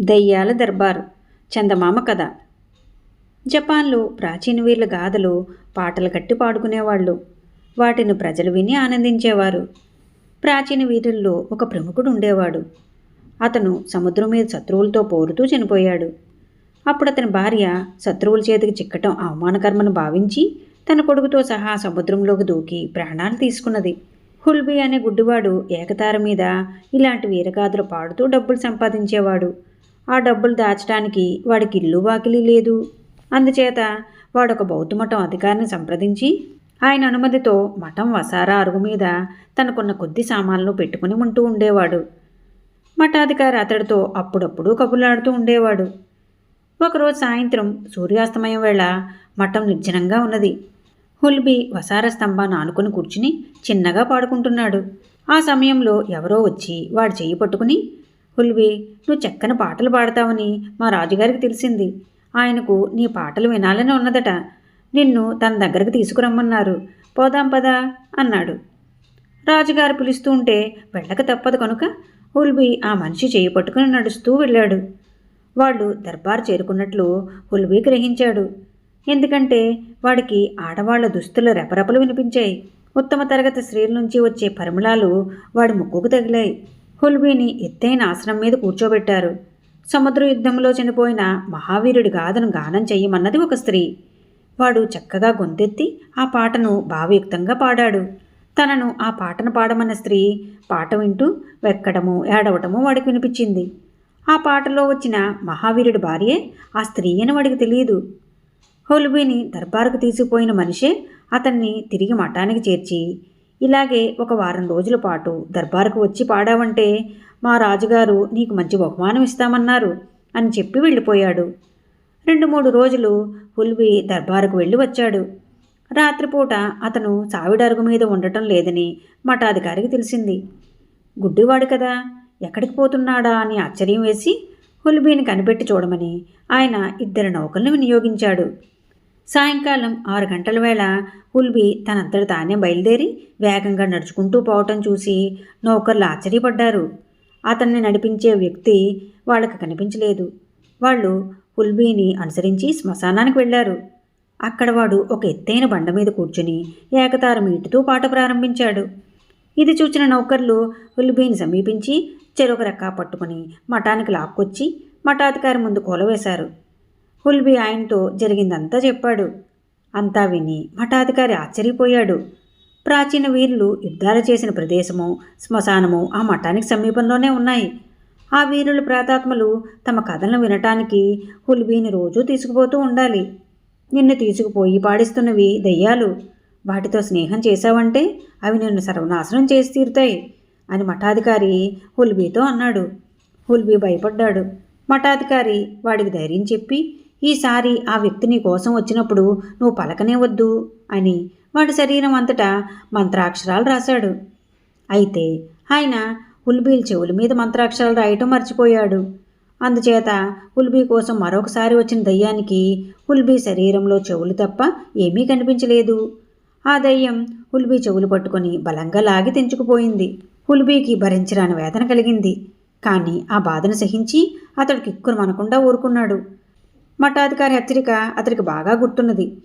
దయ్యాల దర్బారు చందమామ కథ. జపాన్లో ప్రాచీన వీర్ల గాథలు పాటలు కట్టి పాడుకునేవాళ్ళు. వాటిని ప్రజలు విని ఆనందించేవారు. ప్రాచీన వీరుల్లో ఒక ప్రముఖుడు ఉండేవాడు. అతను సముద్రం మీద శత్రువులతో పోరుతూ చనిపోయాడు. అప్పుడు అతని భార్య శత్రువుల చేతికి చిక్కటం అవమానకరమని భావించి తన కొడుకుతో సహా సముద్రంలోకి దూకి ప్రాణాలు తీసుకున్నది. హుల్బీ అనే గుడ్డివాడు ఏకతార మీద ఇలాంటి వీరగాథలు పాడుతూ డబ్బులు సంపాదించేవాడు. ఆ డబ్బులు దాచడానికి వాడికి ఇల్లు వాకిలి లేదు. అందుచేత వాడొక బౌద్ధ మఠం అధికారిని సంప్రదించి ఆయన అనుమతితో మఠం వసారా అరుగు మీద తనకున్న కొద్ది సామాన్లు పెట్టుకుని ఉంటూ ఉండేవాడు. మఠాధికారి అతడితో అప్పుడప్పుడు కబులాడుతూ ఉండేవాడు. ఒకరోజు సాయంత్రం సూర్యాస్తమయం వేళ మఠం నిర్జనంగా ఉన్నది. హుల్బీ వసార స్తంభాన్ని ఆనుకుని కూర్చుని చిన్నగా పాడుకుంటున్నాడు. ఆ సమయంలో ఎవరో వచ్చి వాడు చేయి పట్టుకుని హుల్బీ నువ్వు చక్కని పాటలు పాడతావని మా రాజుగారికి తెలిసింది. ఆయనకు నీ పాటలు వినాలని ఉన్నదట. నిన్ను తన దగ్గరకు తీసుకురమ్మన్నారు. పోదాం పదా అన్నాడు. రాజుగారు పిలుస్తూ ఉంటే వెళ్ళక తప్పదు కనుక హుల్బీ ఆ మనిషి చేయి పట్టుకుని నడుస్తూ వెళ్ళాడు. వాళ్ళు దర్బార్ చేరుకున్నట్లు హుల్బీ గ్రహించాడు. ఎందుకంటే వాడికి ఆడవాళ్ళ దుస్తుల రెపరెపలు వినిపించాయి. ఉత్తమ తరగతి స్త్రీల నుంచి వచ్చే పరిమళాలు వాడి ముక్కుకు తగిలాయి. హుల్బీని ఎత్తైన ఆసనం మీద కూర్చోబెట్టారు. సముద్ర యుద్ధంలో చనిపోయిన మహావీరుడి గాథను గానం చెయ్యమన్నది ఒక స్త్రీ. వాడు చక్కగా గొంతెత్తి ఆ పాటను భావయుక్తంగా పాడాడు. తనను ఆ పాటను పాడమన్న స్త్రీ పాట వింటూ వెక్కడము ఏడవటము వాడికి వినిపించింది. ఆ పాటలో వచ్చిన మహావీరుడి భార్యే ఆ స్త్రీ అని వాడికి తెలియదు. హోల్బీని దర్బారుకు తీసుకుపోయిన మనిషే అతన్ని తిరిగి మఠానికి చేర్చి ఇలాగే ఒక వారం రోజుల పాటు దర్బారుకు వచ్చి పాడావంటే మా రాజుగారు నీకు మంచి బహుమానం ఇస్తామన్నారు అని చెప్పి వెళ్ళిపోయాడు. రెండు మూడు రోజులు హుల్వి దర్బారుకు వెళ్ళి వచ్చాడు. రాత్రిపూట అతను చావిడరుగు మీద ఉండటం లేదని మఠాధికారికి తెలిసింది. గుడ్డివాడు కదా ఎక్కడికి పోతున్నాడా అని ఆశ్చర్యం వేసి హుల్బీని కనిపెట్టి చూడమని ఆయన ఇద్దరు నౌకలను వినియోగించాడు. సాయంకాలం ఆరు గంటల వేళ ఉల్బి తనంతట తానే బయలుదేరి వేగంగా నడుచుకుంటూ పోవటం చూసి నౌకర్లు ఆశ్చర్యపడ్డారు. అతన్ని నడిపించే వ్యక్తి వాళ్ళకి కనిపించలేదు. వాళ్ళు హుల్బీని అనుసరించి శ్మశానానికి వెళ్ళారు. అక్కడ వాడు ఒక ఎత్తైన బండ మీద కూర్చుని ఏకతారం ఈటుతూ పాట ప్రారంభించాడు. ఇది చూచిన నౌకర్లు ఉల్బీని సమీపించి చెరొక రెక్క పట్టుకుని మఠానికి లాక్కొచ్చి మఠాధికారి ముందు కూలవేశారు హుల్బీ ఆయనతో జరిగిందంతా చెప్పాడు. అంతా విని మఠాధికారి ఆశ్చర్యపోయాడు. ప్రాచీన వీరులు యుద్ధాలు చేసిన ప్రదేశము శ్మశానము ఆ మఠానికి సమీపంలోనే ఉన్నాయి. ఆ వీరుల ప్రాతాత్మలు తమ కథలను వినటానికి హుల్బీని రోజూ తీసుకుపోతూ ఉండాలి. నిన్ను తీసుకుపోయి పాడిస్తున్నవి దయ్యాలు. వాటితో స్నేహం చేశావంటే అవి నిన్ను సర్వనాశనం చేసి తీరుతాయి అని మఠాధికారి హుల్బీతో అన్నాడు. హుల్బీ భయపడ్డాడు. మఠాధికారి వాడికి ధైర్యం చెప్పి ఈసారి ఆ వ్యక్తి నీ కోసం వచ్చినప్పుడు నువ్వు పలకనే వద్దు అని వాడి శరీరం అంతటా మంత్రాక్షరాలు రాశాడు. అయితే ఆయన ఉల్బీల్ చెవుల మీద మంత్రాక్షరాలు రాయటం మర్చిపోయాడు. అందుచేత ఉల్బీ కోసం మరొకసారి వచ్చిన దయ్యానికి ఉల్బీ శరీరంలో చెవులు తప్ప ఏమీ కనిపించలేదు. ఆ దయ్యం ఉల్బీ చెవులు పట్టుకొని బలంగా లాగి తెంచుకుపోయింది. ఉల్బీకి భరించరాని వేదన కలిగింది. కానీ ఆ బాధను సహించి అతడు కిక్కురు మనకుండా ఊరుకున్నాడు. మఠాధికారి హెచ్చరిక అతడికి బాగా గుర్తున్నది.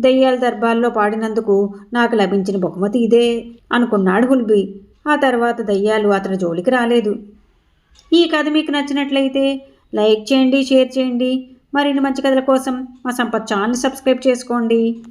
దయ్యాల దర్బార్లో పాడినందుకు నాకు లభించిన బహుమతి ఇదే అనుకున్నాడు హుల్బీ ఆ తర్వాత దయ్యాలు అతని జోలికి రాలేదు. ఈ కథ మీకు నచ్చినట్లయితే లైక్ చేయండి షేర్ చేయండి. మరిన్ని మంచి కథల కోసం మా సంపత్ ఛానల్ సబ్స్క్రైబ్ చేసుకోండి.